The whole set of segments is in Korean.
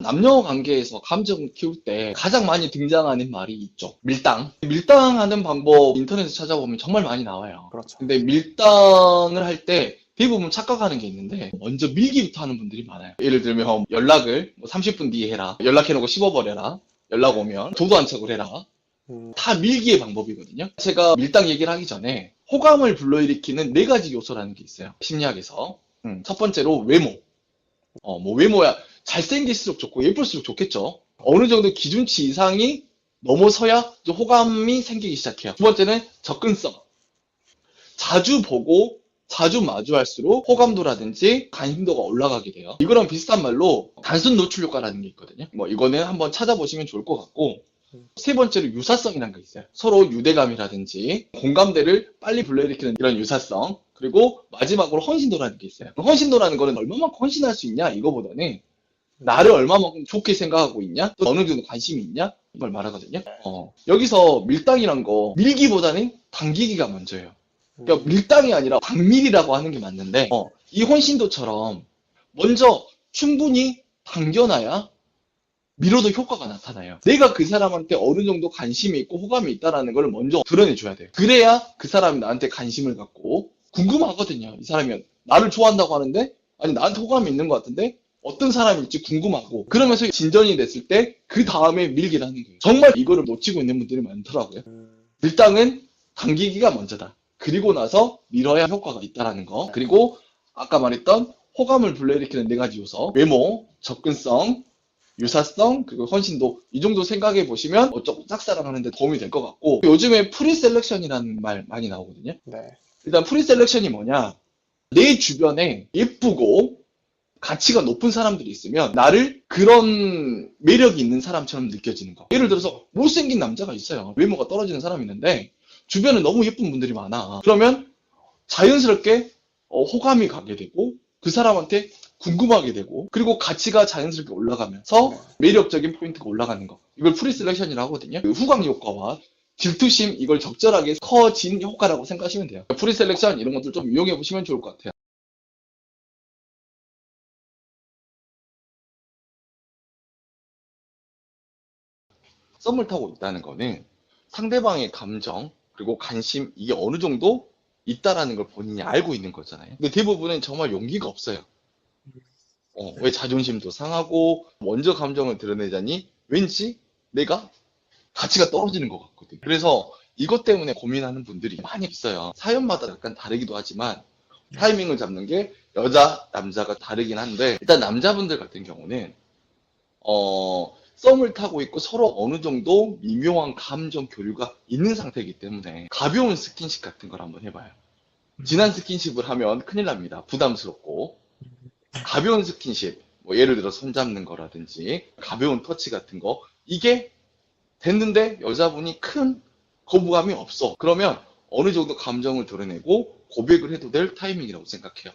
남녀 관계에서 감정을 키울 때 가장 많이 등장하는 말이 있죠. 밀당. 밀당하는 방법 인터넷에 찾아보면 정말 많이 나와요. 그렇죠. 근데 밀당을 할 때 대부분 착각하는 게 있는데 먼저 밀기부터 하는 분들이 많아요. 예를 들면 연락을 뭐 30분 뒤에 해라. 연락해놓고 씹어버려라. 연락 오면 도도한 척을 해라. 음, 다 밀기의 방법이거든요. 제가 밀당 얘기를 하기 전에 호감을 불러일으키는 네 가지 요소라는 게 있어요. 심리학에서. 음, 첫 번째로 외모. 어, 뭐 외모야 잘생길수록 좋고 예쁠수록 좋겠죠. 어느 정도 기준치 이상이 넘어서야 좀 호감이 생기기 시작해요. 두 번째는 접근성. 자주 보고 자주 마주할수록 호감도라든지 관심도가 올라가게 돼요. 이거랑 비슷한 말로 단순 노출 효과라는 게 있거든요. 뭐 이거는 한번 찾아보시면 좋을 것 같고 세 번째로 유사성이라는 게 있어요. 서로 유대감이라든지 공감대를 빨리 불러일으키는 이런 유사성. 그리고 마지막으로 헌신도라는 게 있어요. 헌신도라는 거는 얼마만큼 헌신할 수 있냐 이거보다는 나를 얼마만큼 좋게 생각하고 있냐 또 어느 정도 관심이 있냐 이걸 말하거든요. 어, 여기서 밀당이란 거 밀기보다는 당기기가 먼저예요. 그러니까 밀당이 아니라 당밀이라고 하는 게 맞는데 어, 이 혼신도처럼 먼저 충분히 당겨놔야 밀어도 효과가 나타나요. 내가 그 사람한테 어느 정도 관심이 있고 호감이 있다라는 걸 먼저 드러내줘야 돼요. 그래야 그 사람이 나한테 관심을 갖고 궁금하거든요. 이 사람이 나를 좋아한다고 하는데 아니 나한테 호감이 있는 것 같은데 어떤 사람일지 궁금하고 그러면서 진전이 됐을 때 그 다음에 밀기를 하는 거예요. 정말 이거를 놓치고 있는 분들이 많더라고요. 음, 밀당은 당기기가 먼저다. 그리고 나서 밀어야 효과가 있다라는 거. 그리고 아까 말했던 호감을 불러일으키는 네 가지 요소. 외모, 접근성, 유사성, 그리고 헌신도. 이 정도 생각해 보시면 뭐 조금 짝사랑하는데 도움이 될 것 같고 요즘에 프리셀렉션이라는 말 많이 나오거든요. 네. 일단 프리셀렉션이 뭐냐? 내 주변에 예쁘고 가치가 높은 사람들이 있으면 나를 그런 매력이 있는 사람처럼 느껴지는 거. 예를 들어서 못생긴 남자가 있어요. 외모가 떨어지는 사람이 있는데 주변에 너무 예쁜 분들이 많아. 그러면 자연스럽게 어, 호감이 가게 되고 그 사람한테 궁금하게 되고 그리고 가치가 자연스럽게 올라가면서 네. 매력적인 포인트가 올라가는 거. 이걸 프리셀렉션이라고 하거든요. 그 후광 효과와 질투심 이걸 적절하게 커진 효과라고 생각하시면 돼요. 프리셀렉션 이런 것들 좀 이용해 보시면 좋을 것 같아요. 썸을 타고 있다는 거는 상대방의 감정 그리고 관심 이게 어느 정도 있다라는 걸 본인이 알고 있는 거잖아요. 근데 대부분은 정말 용기가 없어요. 어, 왜 자존심도 상하고 먼저 감정을 드러내자니 왠지 내가 가치가 떨어지는 것 같거든. 그래서 이것 때문에 고민하는 분들이 많이 있어요. 사연마다 약간 다르기도 하지만 타이밍을 잡는 게 여자, 남자가 다르긴 한데 일단 남자분들 같은 경우는 어, 썸을 타고 있고 서로 어느 정도 미묘한 감정 교류가 있는 상태이기 때문에 가벼운 스킨십 같은 걸 한번 해봐요. 진한 스킨십을 하면 큰일 납니다. 부담스럽고 가벼운 스킨십, 뭐 예를 들어 손 잡는 거라든지 가벼운 터치 같은 거 이게 됐는데 여자분이 큰 거부감이 없어. 그러면 어느 정도 감정을 드러내고 고백을 해도 될 타이밍이라고 생각해요.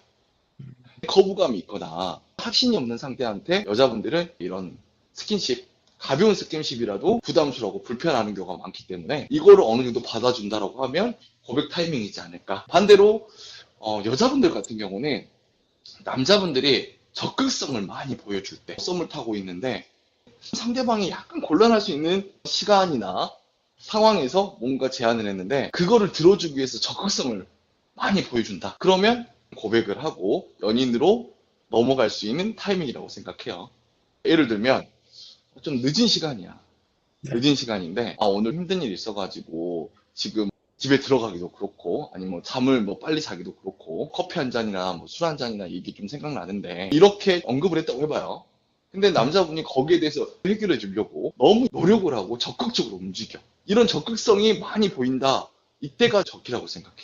거부감이 있거나 확신이 없는 상대한테 여자분들은 이런 스킨십, 가벼운 스킨십이라도 부담스러워 불편하는 경우가 많기 때문에 이거를 어느 정도 받아준다라고 하면 고백 타이밍이지 않을까. 반대로 어, 여자분들 같은 경우는 남자분들이 적극성을 많이 보여줄 때 썸을 타고 있는데 상대방이 약간 곤란할 수 있는 시간이나 상황에서 뭔가 제안을 했는데 그거를 들어주기 위해서 적극성을 많이 보여준다. 그러면 고백을 하고 연인으로 넘어갈 수 있는 타이밍이라고 생각해요. 예를 들면 좀 늦은 시간이야. 네. 늦은 시간인데 아 오늘 힘든 일 있어가지고 지금 집에 들어가기도 그렇고 아니면 뭐 잠을 뭐 빨리 자기도 그렇고 커피 한 잔이나 뭐 술 한 잔이나 이게 좀 생각나는데 이렇게 언급을 했다고 해봐요. 근데 남자분이 거기에 대해서 해결해 주려고 너무 노력을 하고 적극적으로 움직여. 이런 적극성이 많이 보인다. 이때가 적기라고 생각해.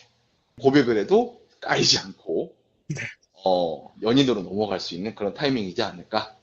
고백을 해도 까이지 않고 네. 어, 연인으로 넘어갈 수 있는 그런 타이밍이지 않을까